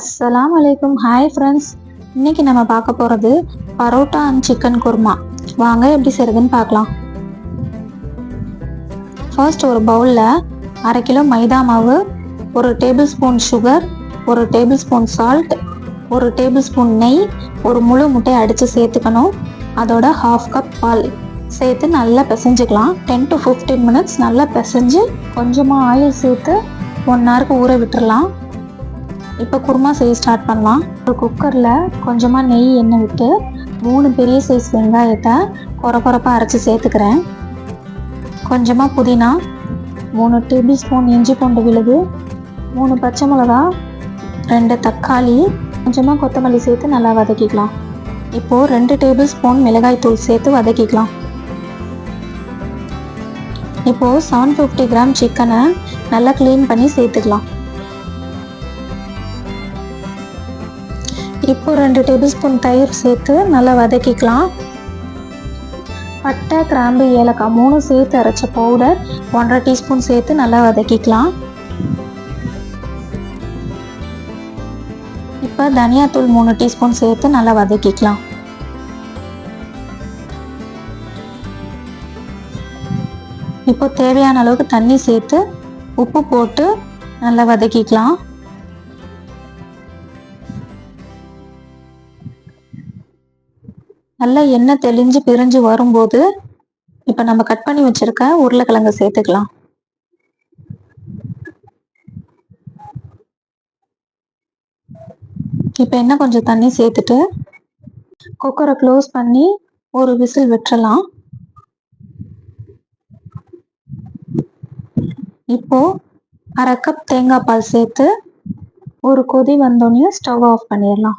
அஸ்ஸலாம் வலைக்கும் hi friends இன்னைக்கு நம்ம பார்க்க போகிறது பரோட்டா அண்ட் சிக்கன் குருமா. வாங்க எப்படி செய்கிறதுன்னு பார்க்கலாம். ஃபர்ஸ்ட் ஒரு பவுலில் அரை கிலோ மைதா மாவு ஒரு டேபிள் ஸ்பூன் சுகர் ஒரு டேபிள் ஸ்பூன் சால்ட் ஒரு டேபிள் ஸ்பூன் நெய் ஒரு முழு முட்டையை அடித்து சேர்த்துக்கணும். அதோட ஹாஃப் கப் பால். சேர்த்து நல்லா பிசைஞ்சுக்கலாம். டென் டு ஃபிஃப்டீன் மினிட்ஸ் நல்லா பிசைஞ்சு கொஞ்சமாக ஆயில் சேர்த்து ஒன் ஹவருக்கு ஊற விட்டுடலாம் இப்போ குருமா செய்ய ஸ்டார்ட் பண்ணலாம். ஒரு குக்கரில் கொஞ்சமாக நெய் எண்ணெய் விட்டு மூணு பெரிய சைஸ் வெங்காயத்தை குறை குறைப்பாக அரைச்சி சேர்த்துக்கிறேன். கொஞ்சமாக புதினா மூணு டேபிள் ஸ்பூன் இஞ்சி பூண்டு விழுது மூணு பச்சை மிளகா ரெண்டு தக்காளி கொஞ்சமாக கொத்தமல்லி சேர்த்து நல்லா வதக்கிக்கலாம். இப்போது ரெண்டு டேபிள் ஸ்பூன் மிளகாய் தூள் சேர்த்து வதக்கிக்கலாம். இப்போது செவன் ஃபிஃப்டி கிராம் சிக்கனை நல்லா க்ளீன் பண்ணி சேர்த்துக்கலாம். இப்போ ரெண்டு டேபிள் ஸ்பூன் தயிர் சேர்த்து நல்லா வதக்கிக்கலாம். பட்டை கிராம்பு ஏலக்காய் மூணு சேர்த்து அரைச்ச பவுடர் ஒன்றரை டீஸ்பூன் சேர்த்து நல்லா வதக்கிக்கலாம். இப்போ தனியாத்தூள் மூணு டீஸ்பூன் சேர்த்து நல்லா வதக்கிக்கலாம். இப்போ தேவையான அளவுக்கு தண்ணி சேர்த்து உப்பு போட்டு நல்லா வதக்கிக்கலாம். நல்லா எண்ணெய் தெளிஞ்சு பிரிஞ்சு வரும்போது இப்போ நம்ம கட் பண்ணி வச்சிருக்க உருளைக்கிழங்கு சேர்த்துக்கலாம். இப்போ என்ன கொஞ்சம் தண்ணி சேர்த்துட்டு குக்கரை க்ளோஸ் பண்ணி ஒரு விசில் விட்டுறலாம். இப்போ அரை கப் தேங்காய் பால் சேர்த்து ஒரு கொதி வந்தோடனே ஸ்டவ் ஆஃப் பண்ணிடலாம்.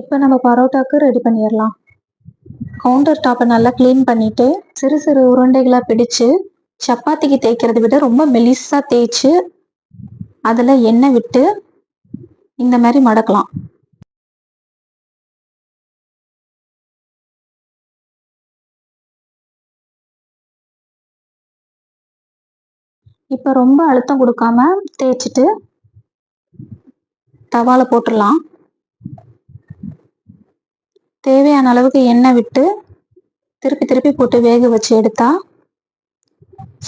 இப்போ நம்ம பரோட்டாக்கு ரெடி பண்ணிடலாம். கவுண்டர் டாப்பை நல்லா க்ளீன் பண்ணிவிட்டு சிறு சிறு உருண்டைகளாக பிடிச்சு சப்பாத்திக்கு தேய்க்கிறத விட ரொம்ப மெலிஸாக தேய்ச்சி அதில் எண்ணெய் விட்டு இந்த மாதிரி மடக்கலாம். இப்போ ரொம்ப அழுத்தம் கொடுக்காம தேய்ச்சிட்டு தவால போட்டுடலாம். தேவையான அளவுக்கு எண்ணெய் விட்டு திருப்பி திருப்பி போட்டு வேக வச்சு எடுத்தா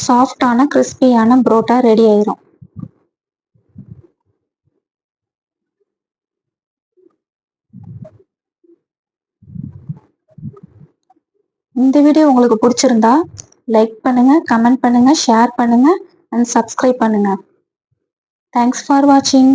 சாஃப்டான கிறிஸ்பியான புரோட்டா ரெடி ஆயிரும். இந்த வீடியோ உங்களுக்கு பிடிச்சிருந்தா லைக் பண்ணுங்க கமெண்ட் பண்ணுங்க ஷேர் பண்ணுங்க அண்ட் சப்ஸ்கிரைப் பண்ணுங்க. தேங்க்ஸ் ஃபார் வாட்சிங்